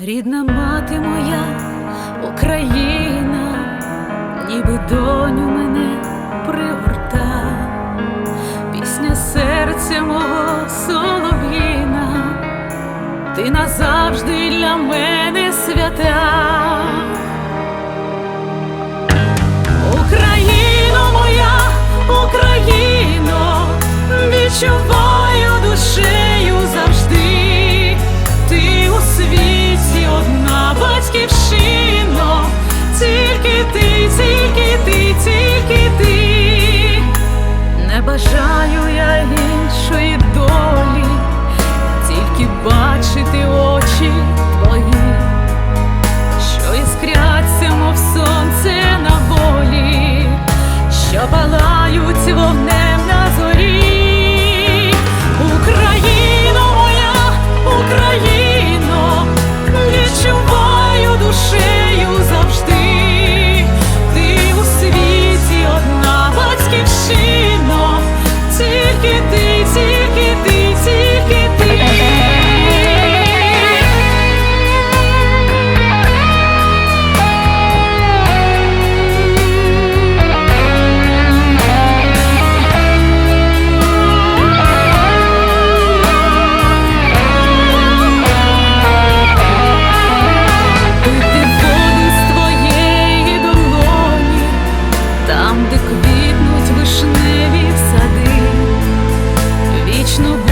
Рідна мати моя Україна, ніби доню мене пригорта, пісня серця мого солов'їна, ти назавжди для мене свята. Україно моя, Україно, відчувай. Там, де квітнуть вишневі сади, вічно.